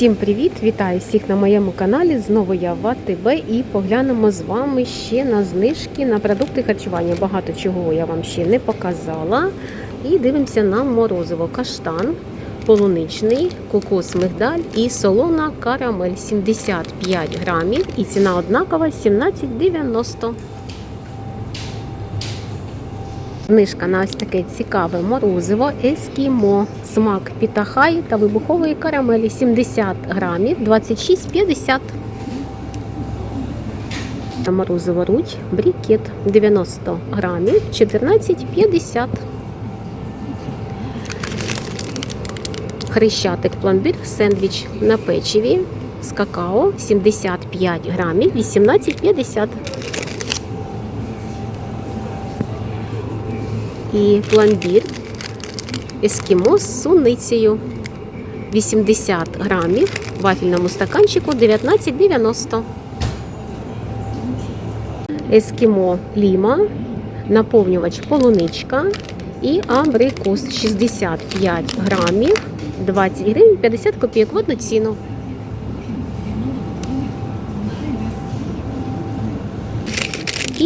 Всім привіт! Вітаю всіх на моєму каналі. Знову я в АТБ і поглянемо з вами ще на знижки на продукти харчування. Багато чого я вам ще не показала. І дивимося на морозиво каштан, полуничний, кокос мигдаль і солона карамель 75 грамів. І ціна однакова 17,90. Знижка на ось таке цікаве морозиво ескімо, смак пітахай та вибухової карамелі 70 грамів 26,50. Та Морозиво руть брікет 90 грамів 14,50. Хрещатик пломбір сендвіч на печиві з какао 75 грамів 18,50. І пломбір ескімо з суницею 80 грамів в вафельному стаканчику 19,90. Ескімо ліма, наповнювач полуничка і абрикос 65 грамів 20 гривень 50 копійок в одну ціну.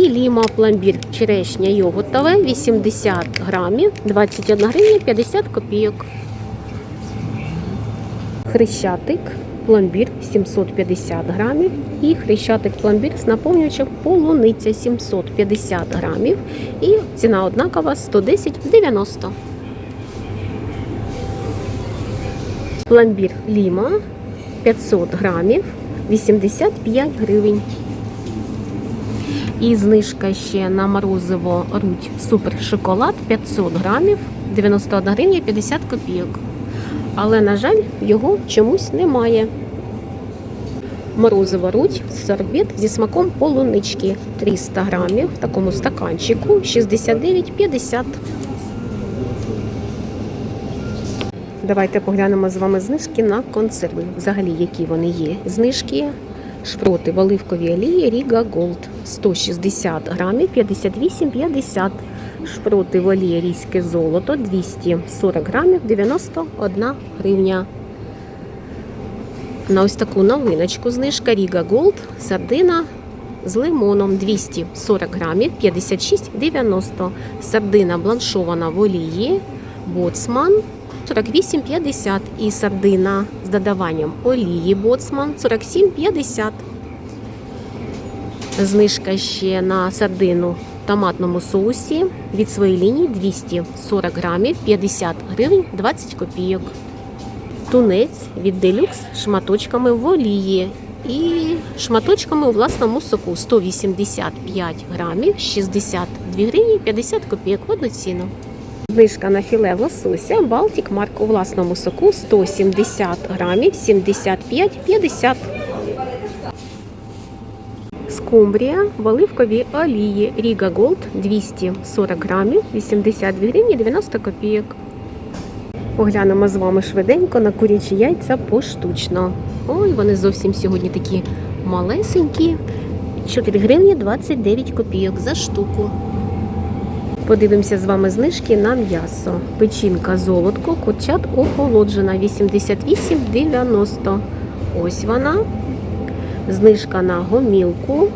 І ліма пломбір черешня йогуртове 80 грамів 21 гривня 50 копійок. Хрещатик пломбір 750 грамів і хрещатик пломбір з наповнювачем полуниця 750 грамів. І ціна однакова 110,90. Пломбір ліма 500 грамів 85 гривень. І знижка ще на морозиво руть супер шоколад 500 грамів 91 гривня 50 копійок. Але, на жаль, його чомусь немає. Морозиво руть сорбет зі смаком полунички 300 грамів в такому стаканчику 69,50. Давайте поглянемо з вами знижки на консерви. Взагалі, які вони є. Знижки шпроти в оливковій олії Ріга Голд 160 грамів 58,50. Шпроти в олії різьке золото 240 грамів 91 гривня. На ось таку новиночку знижка Ріга Голд сардина з лимоном 240 грамів 56,90. Сардина бланшована в олії Боцман 48,50 і сардина з додаванням олії Боцман 47,50. Знижка ще на сардину в томатному соусі від своєї лінії 240 грамів 50 гривень 20 копійок. Тунець від делюкс шматочками в олії і шматочками у власному соку 185 грамів 62 гривні 50 копійок в одну ціну. Знижка на філе лосося Балтік Марк у власному соку 170 грамів 75,50. Скумбрія в оливковій олії Ріга Голд 240 грамів 82 гривні 90 копійок. Поглянемо з вами швиденько на курячі яйця поштучно. Ой, вони зовсім сьогодні такі малесенькі. 4 гривні 29 копійок за штуку. Подивимося з вами знижки на м'ясо. Печінка золотко, курчат охолоджена 88,90. Ось вона. Знижка на гомілку.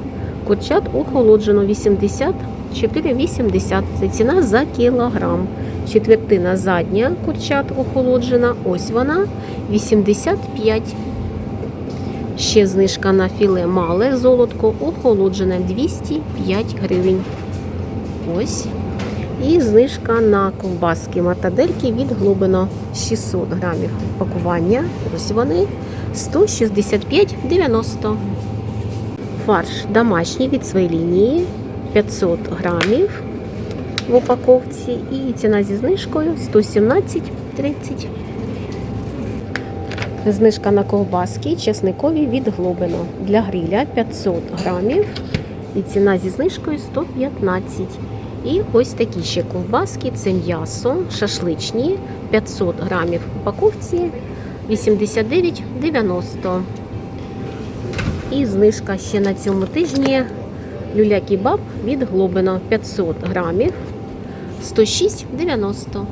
Курчат охолоджено 84,80. Це ціна за кілограм. Четвертина задня курчат охолоджена. Ось вона 85. Ще знижка на філе мале золотко охолоджене 205 гривень. Ось. І знижка на ковбаски матадельки від Глобино 600 грамів пакування. Ось вони 165,90. Фарш домашній від своєї лінії 500 грамів в упаковці. І ціна зі знижкою 117,30. Знижка на ковбаски чесникові від Глобино для гриля 500 грамів. І ціна зі знижкою 115. І ось такі ще ковбаски. Це м'ясо, шашличні, 500 грамів в упаковці 89,90. І знижка ще на цьому тижні люля кебаб від Глобино 500 грамів 106,90.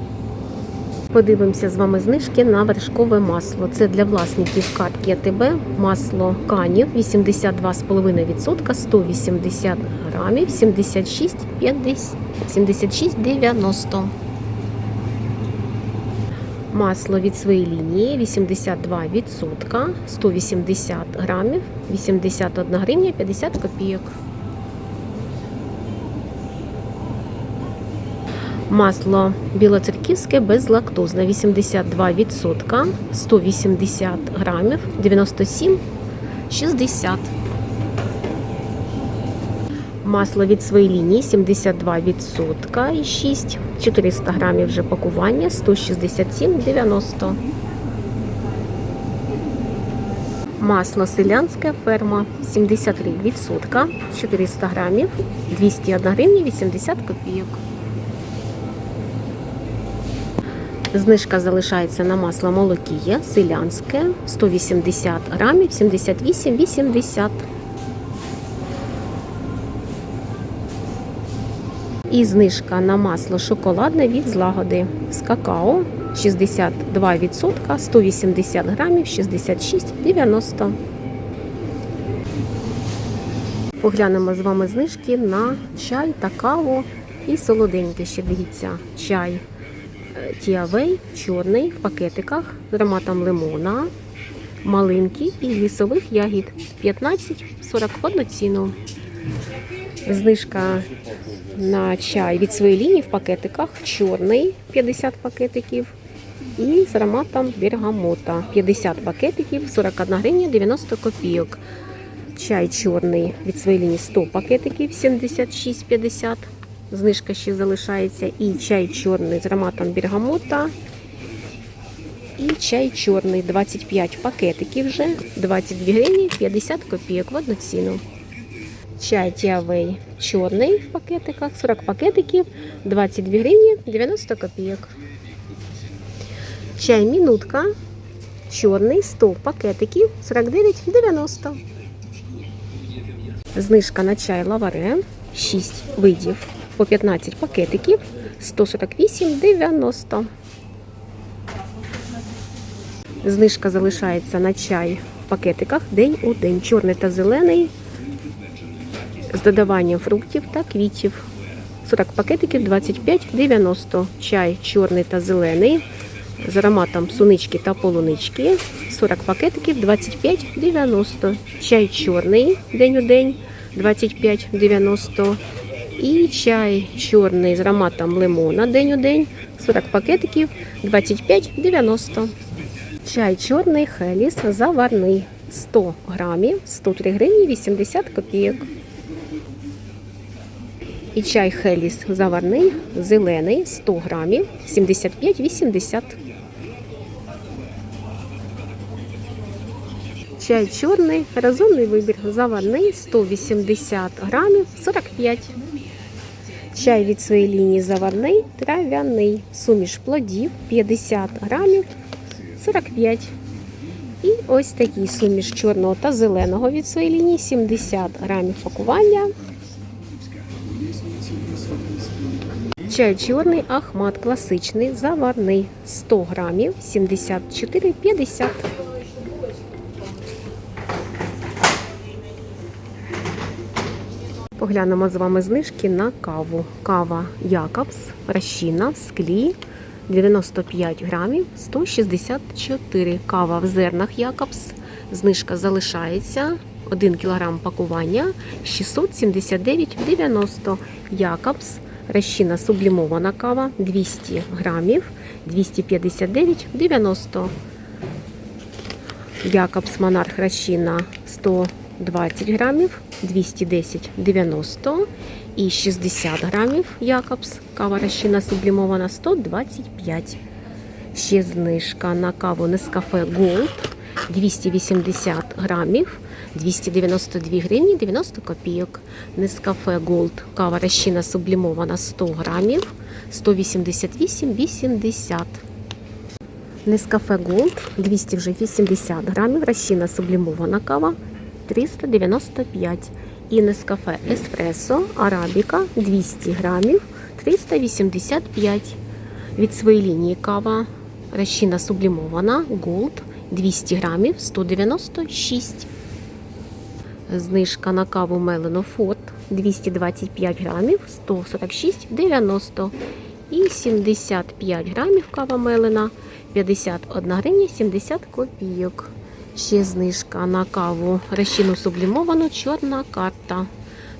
Подивимося з вами знижки на вершкове масло. Це для власників картки АТБ. Масло канів 82,5%, 180 грамів, 76,50, 76,90. Масло від своєї лінії 82%, 180 грамів, 81 гривня 50 копійок. Масло білоцерківське безлактозне 82%, 180 грамів, 97,60. Масло від своєї лінії 72% і 6, 400 грамів вже пакування, 167,90. Масло селянське ферма 73%, 400 грамів, 201 гривня 80 копійок. Знижка залишається на масло молокіє селянське 180 грамів 78,80. І знижка на масло шоколадне від злагоди з какао 62%, 180 грамів 66,90. Поглянемо з вами знижки на чай та каву і солоденьке. Ще дивіться, чай Тіавей чорний в пакетиках з ароматом лимона, малинки і лісових ягід. 15,40 в одну ціну. Знижка на чай від своєї лінії в пакетиках. Чорний 50 пакетиків. І з ароматом бергамота. 50 пакетиків 41 гривня 90 копійок. Чай чорний від своєї лінії 100 пакетиків 76,50 Знижка ще залишається і чай чорний з ароматом бергамота. І чай чорний 25 пакетиків вже, 22 гривні 50 копійок в одну ціну. Чай тіавей чорний в пакетиках, 40 пакетиків, 22 гривні 90 копійок. Чай мінутка чорний 100 пакетиків, 49,90. Знижка на чай лаваре 6 видів по 15 пакетиків 148,90. Знижка залишається на чай в пакетиках день у день. Чорний та зелений з додаванням фруктів та квітів. 40 пакетиків 25,90. Чай чорний та зелений з ароматом сунички та полунички. 40 пакетиків 25,90. Чай чорний день у день 25,90. І чай чорний з ароматом лимона день у день 40 пакетиків 25,90. Чай чорний хеліс заварний 100 грамів 103 гривні 80 копійок. І чай хеліс заварний зелений 100 грамів 75,80. Чай чорний, розумний вибір заварний 180 грамів 45. Чай від своєї лінії заварний, трав'яний. Суміш плодів 50 грамів 45. І ось такий суміш чорного та зеленого від своєї лінії 70 грамів пакування. Чай чорний ахмат класичний, заварний 100 грамів 74,50. Поглянемо з вами знижки на каву. Кава Якобс, розчинна в склі 95 грамів 164. Кава в зернах Якобс. Знижка залишається. 1 кг пакування 679,90. Якобс. Розчинна сублімована кава 200 грамів 259,90. Якобс Монарх розчинна 100 20 грамів 210,90 і 60 грамів Якобс. Кава розчина сублімована 125. Ще знижка на каву Нескафе Gold 280 грамів 292 гривні 90 копійок. Нескафе Gold кава розчина сублімована 100 грамів 188,80. Нескафе Gold 280 грамів, розчина сублімована кава 395. І Нескафе Еспресо Арабіка 200 грамів 385. Від своєї лінії кава Розчина сублімована Gold 200 грамів 196. Знижка на каву Мелено Форт 225 грамів 146,90. І 75 грамів кава Мелена 51 гривня 70 копійок. Ще знижка на каву. Розчину сублімовану чорна карта.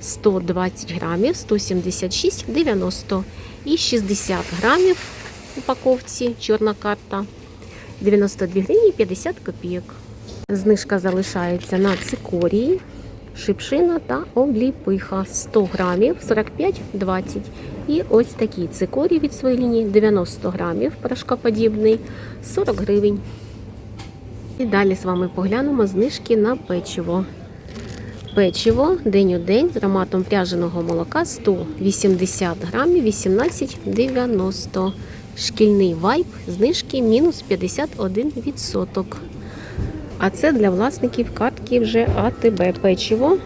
120 грамів 176,90 і 60 грамів в упаковці. Чорна карта. 92 гривні 50 копійок. Знижка залишається на цикорії, шипшина та обліпиха. 100 грамів 45,20. І ось такі цикорії від своєї лінії. 90 грамів порошкоподібний. 40 гривень. І далі з вами поглянемо знижки на печиво. Печиво день у день з ароматом пряженого молока 180 грамів 18,90. Шкільний вайп знижки мінус 51%. А це для власників картки вже АТБ печиво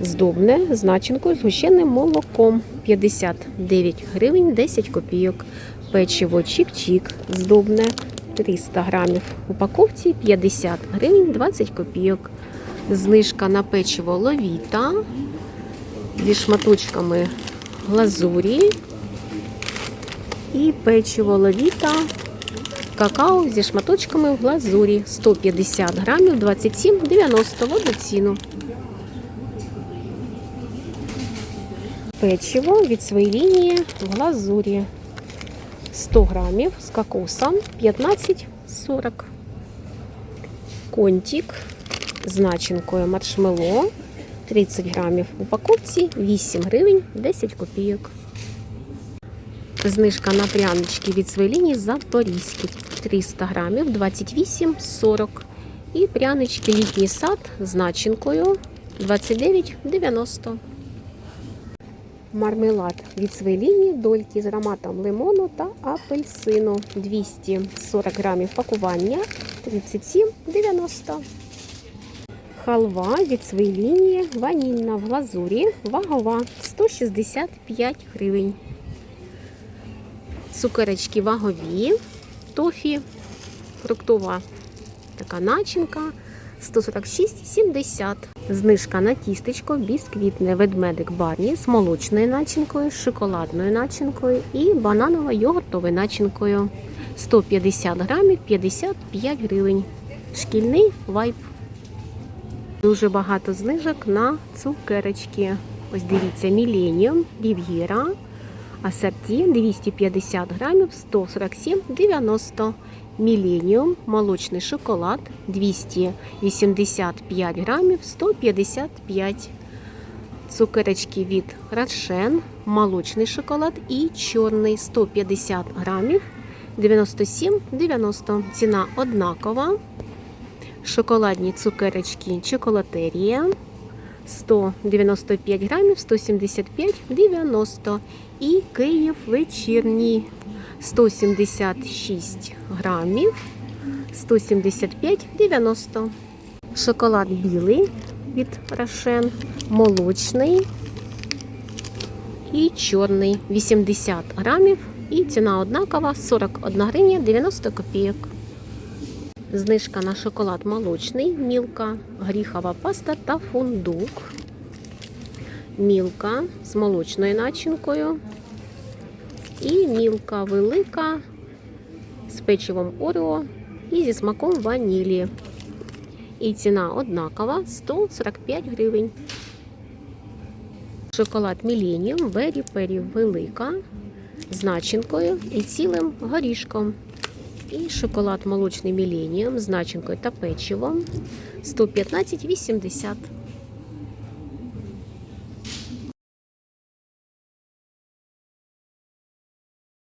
здобне з начинкою з гущеним молоком 59 гривень 10 копійок. Печиво чік-чік здобне 300 грамів. В упаковці 50 гривень 20 копійок. Знижка на печиво ловіта зі шматочками глазурі. І печиво ловіта какао зі шматочками в глазурі 150 грамів 27,90 в одну ціну. Печиво від своєї лінії в глазурі 100 грамів з кокосом 15,40. Контик з начинкою маршмело 30 грамів в упаковці 8 гривень 10 копійок. Знижка на прянички від своєї лінії Запорізькі 300 грамів 28,40. І прянички літній сад з начинкою 29,90. Мармелад від своєї лінії дольки з ароматом лимону та апельсину 240 грамів пакування 37,90. Халва від своєї лінії ванільна в глазурі вагова 165 гривень. Цукерочки вагові, тофі, фруктова така начинка 146,70. Знижка на тістечко бісквітне ведмедик барні з молочною начинкою, шоколадною начинкою і бананово-йогуртовою начинкою. 150 грамів 55 гривень. Шкільний вайп. Дуже багато знижок на цукерочки. Ось дивіться, Millennium, Рів'єра. Асорті 250 грамів 147,90. Міленіум, молочний шоколад 285 грамів 155. Цукерочки від Рошен, молочний шоколад і чорний 150 грамів 97,90. Ціна однакова. Шоколадні цукерочки чоколатерія 195 грамів 175,90. І Київ вечірній 176 грамів 175,90. Шоколад білий від Рошен, молочний і чорний 80 грамів. І ціна однакова 41 гривня 90 копійок. Знижка на шоколад молочний, мілка, горіхова паста та фундук. Мілка з молочною начинкою. І мілка велика з печивом Орео і зі смаком ванілі. І ціна однакова 145 гривень. Шоколад Millennium Berry Peri велика з начинкою і цілим горішком. І шоколад молочний Millennium з начинкою та печивом 115,80